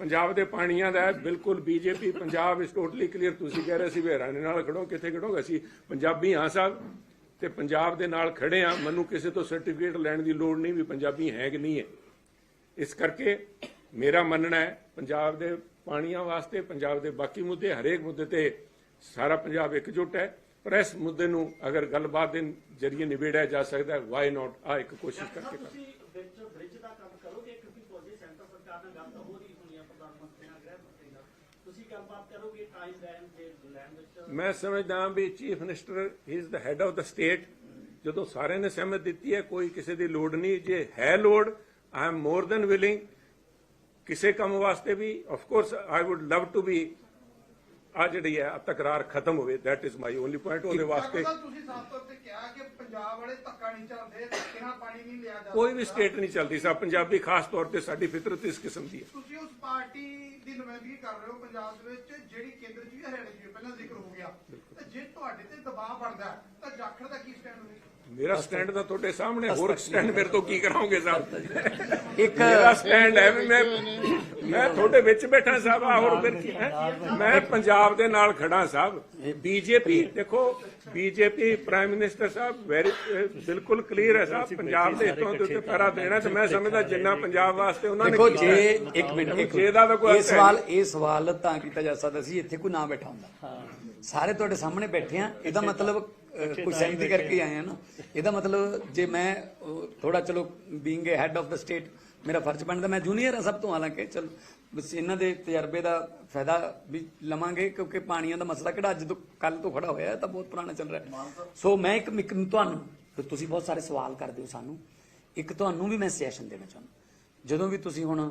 ਪੰਜਾਬ ਦੇ ਪਾਣੀਆਂ ਦਾ ਬਿਲਕੁਲ ਬੀਜੇਪੀ, ਪੰਜਾਬ ਇਸ ਟੋਟਲੀ ਕਲੀਅਰ ਤੁਸੀਂ ਕਹਿ ਰਹੇ ਸੀ ਵੀ ਹਰਿਆਣੇ ਨਾਲ ਖੜੋ, ਕਿੱਥੇ ਖੜੋ ਅਸੀਂ? ਪੰਜਾਬੀ ਹਾਂ ਸਾਹਿਬ, ਤੇ ਪੰਜਾਬ ਦੇ ਨਾਲ ਖੜੇ ਆ ਮੈਨੂੰ ਕਿਸੇ ਤੋਂ ਸਰਟੀਫਿਕੇਟ ਲੈਣ ਦੀ ਲੋੜ ਨਹੀਂ ਵੀ ਪੰਜਾਬੀ ਹੈ ਕਿ ਨਹੀਂ ਹੈ। ਇਸ ਕਰਕੇ ਮੇਰਾ ਮੰਨਣਾ ਹੈ, ਪੰਜਾਬ ਦੇ ਪਾਣੀਆਂ ਵਾਸਤੇ, ਪੰਜਾਬ ਦੇ ਬਾਕੀ ਮੁੱਦੇ, ਹਰੇਕ ਮੁੱਦੇ ਤੇ ਸਾਰਾ ਪੰਜਾਬ ਇਕਜੁੱਟ ਹੈ। ਪਰ ਇਸ ਮੁੱਦੇ ਨੂੰ ਅਗਰ ਗੱਲਬਾਤ ਦੇ ਜ਼ਰੀਏ ਨਿਬੇੜਿਆ ਜਾ ਸਕਦਾ ਹੈ ਵਾਈ ਨਾਟ ਆ ਇੱਕ ਕੋਸ਼ਿਸ਼ ਕਰਕੇ ਕਰ ਤੁਸੀਂ ਬ੍ਰਿਜ ਦਾ ਕੰਮ ਕਰੋਗੇ, ਕਿਉਂਕਿ ਫੌਜੀ ਸੈਂਟਰ ਸਰਕਾਰ ਨਾਲ ਗੱਲ ਤਾਂ ਹੋ ਰਹੀ ਹੋਣੀ ਪ੍ਰਧਾਨ ਮੰਤਰੀ ਨਾਲ ਗ੍ਰਹਿ ਮੰਤਰੀ ਨਾਲ ਤੁਸੀਂ ਗੱਲਬਾਤ ਕਰੋਗੇ ਟਾਈਮ ਲੈਣ ਲੈਣ ਵਿੱਚ? ਮੈਂ ਸਮਝਦਾ ਹਾਂ ਵੀ chief minister is the head of the state ਜਦੋਂ ਸਾਰਿਆਂ ਨੇ ਸਹਿਮਤ ਦਿੱਤੀ ਹੈ, ਕੋਈ ਕਿਸੇ ਦੀ ਲੋੜ ਨਹੀਂ। ਜੇ ਹੈ ਲੋੜ I am more than willing ਕਿਸੇ ਕੰਮ ਵਾਸਤੇ ਵੀ of course I would love to be ਆ ਜਿਹੜੀ ਹੈ ਤਕਰਾਰ ਖਤਮ ਹੋਵੇ that is my only point ਉਹਦੇ ਵਾਸਤੇ ਤੁਸੀਂ ਸਾਫ਼ ਤੌਰ ਤੇ ਕਿਹਾ ਕਿ ਪੰਜਾਬ ਵਾਲੇ ਧੱਕਾ ਨਹੀਂ ਚੱਲਦੇ ਧੱਕੇ ਨਾਲ ਪਾਣੀ ਨਹੀਂ ਲਿਆ ਜਾਂਦਾ। ਕੋਈ ਵੀ ਸਟੇਟ ਨਹੀਂ ਚੱਲਦੀ ਸਾ ਪੰਜਾਬੀ ਖਾਸ ਤੌਰ ਤੇ ਸਾਡੀ ਫਿਤਰਤ ਇਸ ਕਿਸਮ ਦੀ ਹੈ। ਤੁਸੀਂ ਉਸ ਪਾਰਟੀ ਦੀ ਨੁਮਾਇੰਦਗੀ ਕਰ ਰਹੇ ਹੋ ਪੰਜਾਬ ਦੇ ਵਿੱਚ ਜਿਹੜੀ ਕੇਂਦਰ 'ਚ ਵੀ ਹਰਿਆਣੇ 'ਚ ਪਹਿਲਾਂ ਜ਼ਿਕਰ ਹੋ ਗਿਆ। ਤੇ ਜੇ ਤੁਹਾਡੇ ਤੇ ਦਬਾਅ ਬਣਦਾ ਤਾਂ ਜਾਖੜ ਦਾ ਕੀ ਸਟੈਂਡ ਹੋਵੇਗਾ? ਮੇਰਾ ਸਟੈਂਡ ਤਾਂ ਤੁਹਾਡੇ ਸਾਹਮਣੇ ਹੋਰ ਸਟੈਂਡ ਮੇਰੇ ਤੋਂ ਕੀ ਕਰਾਉਂਗੇ ਸਾਹਿਬ? ਇੱਕ ਮੇਰਾ ਸਟੈਂਡ ਹੈ ਵੀ ਮੈਂ ਮੈਂ ਤੁਹਾਡੇ ਵਿੱਚ ਬੈਠਾ ਸਾਹਿਬ ਆ ਹੋਰ ਫਿਰ ਕੀ ਹੈ? ਮੈਂ ਪੰਜਾਬ ਦੇ ਨਾਲ ਖੜਾ ਸਾਹਿਬ। ਬੀਜੇਪੀ ਦੇਖੋ ਬੀਜੇਪੀ ਪ੍ਰਾਈਮ ਮਿਨਿਸਟਰ ਸਾਹਿਬ ਵੈਰੀ ਬਿਲਕੁਲ ਕਲੀਅਰ ਹੈ ਸਾਹਿਬ ਪੰਜਾਬ ਦੇ ਹਿੱਤਾਂ ਦੇ ਉੱਤੇ ਪੈਰਾ ਦੇਣਾ ਤੇ ਮੈਂ ਸਮਝਦਾ ਜਿੰਨਾ ਪੰਜਾਬ ਵਾਸਤੇ ਉਹਨਾਂ ਨੇ ਦੇਖੋ ਜੇ। ਇੱਕ ਮਿੰਟ ਇੱਕ ਇਹ ਸਵਾਲ ਇਹ ਸਵਾਲ ਤਾਂ ਕੀਤਾ ਜਾ ਸਕਦਾ ਸੀ ਇੱਥੇ ਕੋਈ ਨਾ ਬੈਠਾ ਹੁੰਦਾ। ਸਾਰੇ ਤੁਹਾਡੇ ਸਾਹਮਣੇ ਬੈਠੇ ਆ ਇਹਦਾ ਮਤਲਬ ਕੋਈ ਸਹਿਮਤੀ ਕਰਕੇ ਆਏ ਆ ਨਾ। ਇਹਦਾ ਮਤਲਬ ਜੇ ਮੈਂ ਥੋੜਾ ਚਲੋ being a head of the state ਮੇਰਾ ਫਰਜ਼ ਬਣਦਾ ਮੈਂ ਜੂਨੀਅਰ ਆ ਸਭ ਤੋਂ ਹਾਲਾਂਕਿ ਚਲ ਬਸ ਇਹਨਾਂ ਦੇ ਤਜਰਬੇ ਦਾ ਫਾਇਦਾ ਵੀ ਲਵਾਂਗੇ ਕਿਉਂਕਿ ਪਾਣੀਆਂ ਦਾ ਮਸਲਾ ਕਿਹੜਾ ਅੱਜ ਤੋਂ ਕੱਲ ਤੋਂ ਖੜਾ ਹੋਇਆ ਤਾਂ ਬਹੁਤ ਪੁਰਾਣਾ ਚੱਲ ਰਿਹਾ। ਸੋ ਮੈਂ ਇੱਕ ਤੁਹਾਨੂੰ ਤੁਸੀਂ ਬਹੁਤ ਸਾਰੇ ਸਵਾਲ ਕਰਦੇ ਹੋ ਸਾਨੂੰ। ਇੱਕ ਤੁਹਾਨੂੰ ਵੀ ਮੈਂ ਸੈਸ਼ਨ ਦੇਣਾ ਚਾਹੁੰਦਾ। ਜਦੋਂ ਵੀ ਤੁਸੀਂ ਹੁਣ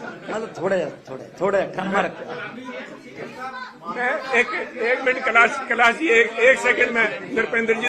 ਮਤਲਬ ਥੋੜਾ ਜਿਹਾ ਥੋੜਾ ਥੋੜਾ ਜਿਹਾ ਠੰਮਾ ਰੱਖੋ मैं एक एक मिनट कलाश कलाश जी एक एक सेकंड में नरपेंद्र जी